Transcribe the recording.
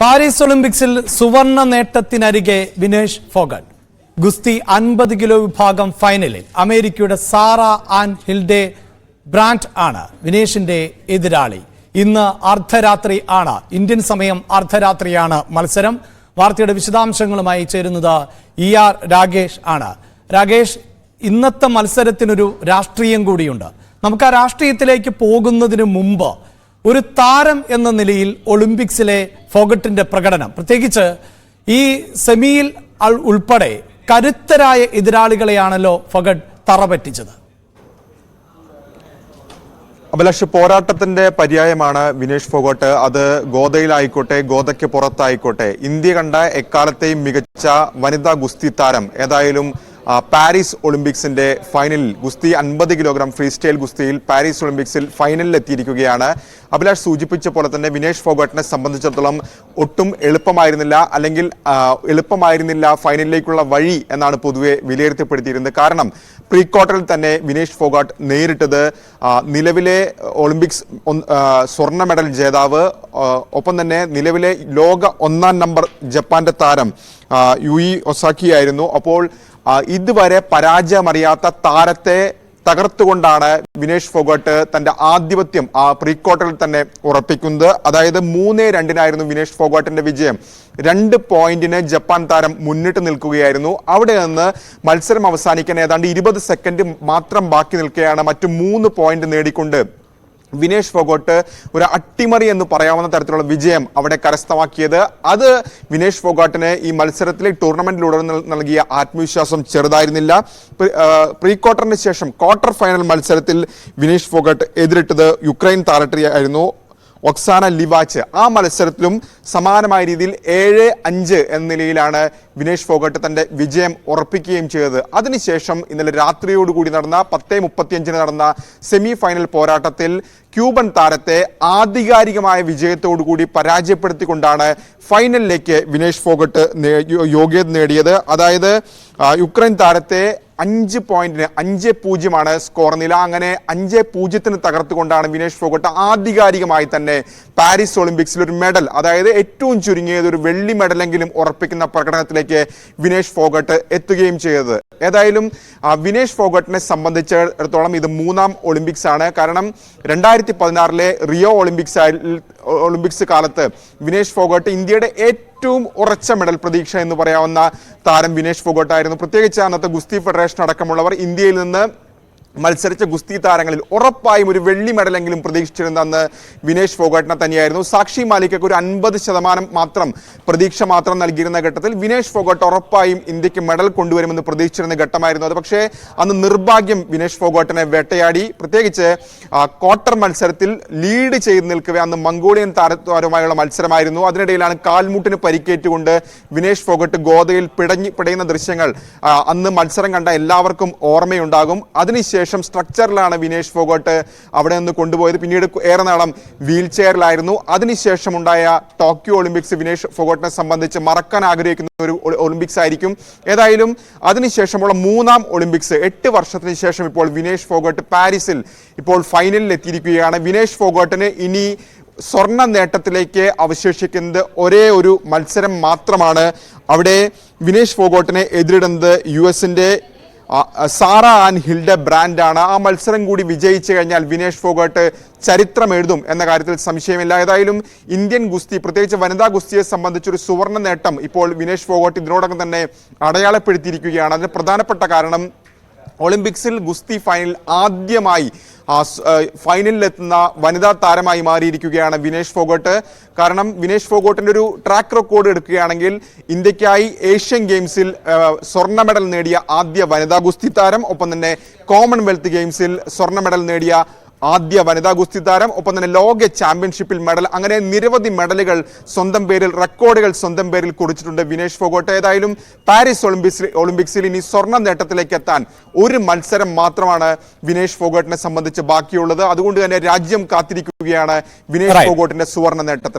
Paris ഒളിമ്പിക്സിൽ സുവർണ നേട്ടത്തിനരികെ വിനേഷ് ഫോഗട്ട് ഗുസ്തി അൻപത് കിലോ വിഭാഗം ഫൈനലിൽ അമേരിക്കയുടെ സാറ ആൻ ഹിൽഡെ ബ്രാൻഡ് ആണ് വിനേഷിന്റെ എതിരാളി. ഇന്ന് അർദ്ധരാത്രി ആണ് ഇന്ത്യൻ സമയം അർദ്ധരാത്രിയാണ് മത്സരം. വാർത്തയുടെ വിശദാംശങ്ങളുമായി ചേരുന്നത് ഇ ആർ രാഗേഷ് ആണ്. രാഗേഷ് ഇന്നത്തെ മത്സരത്തിനൊരു രാഷ്ട്രീയം കൂടിയുണ്ട്. നമുക്ക് ആ രാഷ്ട്രീയത്തിലേക്ക് പോകുന്നതിന് മുമ്പ് ഒരു താരം എന്ന നിലയിൽ ഒളിമ്പിക്സിലെ ഫോഗട്ടിന്റെ പ്രകടനം. പ്രത്യേകിച്ച് ഈ സെമിയിൽ ഉൾപ്പെടെ കരുത്തരായ എതിരാളികളെയാണല്ലോ ഫഗട്ട് തറപറ്റിച്ചത്. അഭിലാഷ് പോരാട്ടത്തിന്റെ പര്യായമാണ് വിനേഷ് ഫോഗോട്ട്. അത് ഗോദയിലായിക്കോട്ടെ ഗോദയ്ക്ക് പുറത്തായിക്കോട്ടെ. ഇന്ത്യ കണ്ട എക്കാലത്തെയും മികച്ച വനിതാ ഗുസ്തി താരം ഏതായാലും പാരീസ് ഒളിമ്പിക്സിന്റെ ഫൈനലിൽ ഗുസ്തി അൻപത് കിലോഗ്രാം ഫ്രീ സ്റ്റൈൽ ഗുസ്തിയിൽ പാരീസ് ഒളിമ്പിക്സിൽ ഫൈനലിൽ എത്തിയിരിക്കുകയാണ്. അഭിലാഷ് സൂചിപ്പിച്ച പോലെ തന്നെ വിനേഷ് ഫോഗട്ടിനെ സംബന്ധിച്ചിടത്തോളം ഒട്ടും എളുപ്പമായിരുന്നില്ല അല്ലെങ്കിൽ എളുപ്പമായിരുന്നില്ല ഫൈനലിലേക്കുള്ള വഴി എന്നാണ് പൊതുവെ വിലയിരുത്തപ്പെടുത്തിയിരുന്നത്. കാരണം പ്രീ ക്വാർട്ടറിൽ തന്നെ വിനേഷ് ഫോഗാട്ട് നേരിട്ടത് നിലവിലെ ഒളിമ്പിക്സ് സ്വർണ മെഡൽ ജേതാവ് ഒപ്പം തന്നെ നിലവിലെ ലോക ഒന്നാം നമ്പർ ജപ്പാന്റെ താരം ആ, ഇ ഒസാക്കി ആയിരുന്നു. അപ്പോൾ ഇതുവരെ പരാജയമറിയാത്ത താരത്തെ തകർത്തുകൊണ്ടാണ് വിനേഷ് ഫോഗട്ട് തന്റെ ആധിപത്യം ആ പ്രീ ക്വാർട്ടറിൽ തന്നെ ഉറപ്പിക്കുന്നത്. അതായത് മൂന്ന് രണ്ടിനായിരുന്നു വിനേഷ് ഫോഗട്ടിന്റെ വിജയം. രണ്ട് പോയിന്റിന് ജപ്പാൻ താരം മുന്നിട്ട് നിൽക്കുകയായിരുന്നു. അവിടെ നിന്ന് മത്സരം അവസാനിക്കാൻ ഏതാണ്ട് ഇരുപത് സെക്കൻഡ് മാത്രം ബാക്കി നിൽക്കുകയാണ് മറ്റു മൂന്ന് പോയിന്റ് നേടിക്കൊണ്ട് വിനേഷ് ഫോഗോട്ട് ഒരു അട്ടിമറി എന്ന് പറയാവുന്ന തരത്തിലുള്ള വിജയം അവിടെ കരസ്ഥമാക്കിയത്. അത് വിനേഷ് ഫോഗോട്ടിന് ഈ മത്സരത്തിലെ ടൂർണമെന്റിലൂടെ നൽകിയ ആത്മവിശ്വാസം ചെറുതായിരുന്നില്ല. പ്രി- ക്വാർട്ടറിന് ശേഷം ക്വാർട്ടർ ഫൈനൽ മത്സരത്തിൽ വിനേഷ് ഫോഗട്ട് എതിരിട്ടത് യുക്രൈൻ താരട്ടിയായിരുന്നു ഒക്സാന ലിവാച്ച്. ആ മത്സരത്തിലും സമാനമായ രീതിയിൽ ഏഴ് അഞ്ച് എന്ന നിലയിലാണ് വിനേഷ് ഫോഗട്ട് തന്റെ വിജയം ഉറപ്പിക്കുകയും ചെയ്തത്. അതിനുശേഷം ഇന്നലെ രാത്രിയോടുകൂടി നടന്ന പത്തേ മുപ്പത്തിയഞ്ചിന് നടന്ന സെമി ഫൈനൽ പോരാട്ടത്തിൽ ക്യൂബൻ താരത്തെ ആധികാരികമായ വിജയത്തോടുകൂടി പരാജയപ്പെടുത്തിക്കൊണ്ടാണ് ഫൈനലിലേക്ക് വിനേഷ് ഫോഗട്ട് യോഗ്യത നേടിയത്. അതായത് യുക്രൈൻ താരത്തെ അഞ്ച് പോയിന്റിന് അഞ്ച് പൂജ്യമാണ് സ്കോർ നില. അങ്ങനെ അഞ്ച് പൂജ്യത്തിന് തകർത്തുകൊണ്ടാണ് വിനേഷ് ഫോഗട്ട് ആധികാരികമായി തന്നെ പാരീസ് ഒളിമ്പിക്സിൽ ഒരു മെഡൽ അതായത് ഏറ്റവും ചുരുങ്ങിയത് ഒരു വെള്ളി മെഡലെങ്കിലും ഉറപ്പിക്കുന്ന പ്രകടനത്തിലേക്ക് വിനേഷ് ഫോഗട്ട് എത്തുകയും ചെയ്തത്. ഏതായാലും വിനേഷ് ഫോഗട്ടിനെ സംബന്ധിച്ചിടത്തോളം ഇത് മൂന്നാം ഒളിമ്പിക്സ് ആണ് കാരണം രണ്ടായിരത്തി പതിനാറിലെ റിയോ ഒളിമ്പിക്സ് ഒളിമ്പിക്സ് കാലത്ത് വിനേഷ് ഫോഗട്ട് ഇന്ത്യയുടെ ഏറ്റവും ഉറച്ച മെഡൽ പ്രതീക്ഷ എന്ന് പറയാവുന്ന താരം വിനേഷ് ഫോഗോട്ടായിരുന്നു. പ്രത്യേകിച്ച് അന്നത്തെ ഗുസ്തി ഫെഡറേഷൻ അടക്കമുള്ളവർ ഇന്ത്യയിൽ നിന്ന് മത്സരിച്ച ഗുസ്തി താരങ്ങളിൽ ഉറപ്പായും ഒരു വെള്ളി മെഡലെങ്കിലും പ്രതീക്ഷിച്ചിരുന്ന അന്ന് വിനേഷ് ഫോഗട്ടിനെ തന്നെയായിരുന്നു. സാക്ഷി മാലിക്കൊക്കെ ഒരു അൻപത് ശതമാനം മാത്രം പ്രതീക്ഷ മാത്രം നൽകിയിരുന്ന ഘട്ടത്തിൽ വിനേഷ് ഫോഗട്ട് ഉറപ്പായും ഇന്ത്യയ്ക്ക് മെഡൽ കൊണ്ടുവരുമെന്ന് പ്രതീക്ഷിച്ചിരുന്ന ഘട്ടമായിരുന്നു അത്. പക്ഷേ അന്ന് നിർഭാഗ്യം വിനേഷ് ഫോഗട്ടിനെ വേട്ടയാടി. പ്രത്യേകിച്ച് ക്വാർട്ടർ മത്സരത്തിൽ ലീഡ് ചെയ്ത് നിൽക്കവേ അന്ന് മംഗോളിയൻ താരത്തുമായുള്ള മത്സരമായിരുന്നു. അതിനിടയിലാണ് കാൽമുട്ടിന് പരിക്കേറ്റുകൊണ്ട് വിനേഷ് ഫോഗട്ട് ഗോതയിൽ പിടഞ്ഞ് പിടയുന്ന ദൃശ്യങ്ങൾ അന്ന് മത്സരം കണ്ട എല്ലാവർക്കും ഓർമ്മയുണ്ടാകും. അതിനുശേഷം സ്ട്രക്ചറിലാണ് വിനേഷ് ഫോഗോട്ട് അവിടെ നിന്ന് കൊണ്ടുപോയത്. പിന്നീട് ഏറെ നാളം വീൽ ചെയറിലായിരുന്നു അതിനുശേഷം ഉണ്ടായ ടോക്കിയോ ഒളിമ്പിക്സ് വിനേഷ് ഫോഗോട്ടിനെ സംബന്ധിച്ച് മറക്കാൻ ആഗ്രഹിക്കുന്ന ഒരു ഒളിമ്പിക്സ് ആയിരിക്കും. ഏതായാലും അതിനുശേഷമുള്ള മൂന്നാം ഒളിമ്പിക്സ് എട്ട് വർഷത്തിന് ശേഷം ഇപ്പോൾ വിനേഷ് ഫോഗോട്ട് പാരീസിൽ ഇപ്പോൾ ഫൈനലിൽ എത്തിയിരിക്കുകയാണ്. വിനേഷ് ഫോഗോട്ടിന് ഇനി സ്വർണ നേട്ടത്തിലേക്ക് അവശേഷിക്കുന്നത് ഒരേ ഒരു മത്സരം മാത്രമാണ്. അവിടെ വിനേഷ് ഫോഗോട്ടിനെ എതിരിടുന്നത് യു എസിന്റെ ആ, സാറ ആൻഡ് ഹിൽഡെ ബ്രാൻഡാണ്. ആ മത്സരം കൂടി വിജയിച്ചു കഴിഞ്ഞാൽ വിനേഷ് ഫോഗട്ട് ചരിത്രം എഴുതും എന്ന കാര്യത്തിൽ സംശയമില്ല. ഏതായാലും ഇന്ത്യൻ ഗുസ്തി പ്രത്യേകിച്ച് വനിതാ ഗുസ്തിയെ സംബന്ധിച്ചൊരു സുവർണ നേട്ടം ഇപ്പോൾ വിനേഷ് ഫോഗട്ട് ഇതിനോടകം തന്നെ അടയാളപ്പെടുത്തിയിരിക്കുകയാണ്. അതിന് പ്രധാനപ്പെട്ട കാരണം ഒളിമ്പിക്സിൽ ഗുസ്തി ഫൈനൽ ആദ്യമായി ഫൈനലിലെത്തുന്ന വനിതാ താരമായി മാറിയിരിക്കുകയാണ് വിനേഷ് ഫോഗോട്ട്. കാരണം വിനേഷ് ഫോഗോട്ടിന്റെ ഒരു ട്രാക്ക് റെക്കോർഡ് എടുക്കുകയാണെങ്കിൽ ഇന്ത്യക്കായി ഏഷ്യൻ ഗെയിംസിൽ സ്വർണ മെഡൽ നേടിയ ആദ്യ വനിതാ ഗുസ്തി താരം ഒപ്പം തന്നെ കോമൺവെൽത്ത് ഗെയിംസിൽ സ്വർണ മെഡൽ നേടിയ ആദ്യ വനിതാ ഗുസ്തി താരം ഒപ്പം തന്നെ ലോക ചാമ്പ്യൻഷിപ്പിൽ മെഡൽ. അങ്ങനെ നിരവധി മെഡലുകൾ സ്വന്തം പേരിൽ റെക്കോർഡുകൾ സ്വന്തം പേരിൽ കുറിച്ചിട്ടുണ്ട് വിനേഷ് ഫോഗോട്ട്. ഏതായാലും പാരീസ് ഒളിമ്പിക്സിൽ ഒളിമ്പിക്സിൽ ഇനി സ്വർണ നേട്ടത്തിലേക്ക് എത്താൻ ഒരു മത്സരം മാത്രമാണ് വിനേഷ് ഫോഗോട്ടിനെ സംബന്ധിച്ച് ബാക്കിയുള്ളത്. അതുകൊണ്ട് തന്നെ രാജ്യം കാത്തിരിക്കുകയാണ് വിനേഷ്. ഫോഗോട്ടിന്റെ സുവർണ നേട്ടത്തിന്.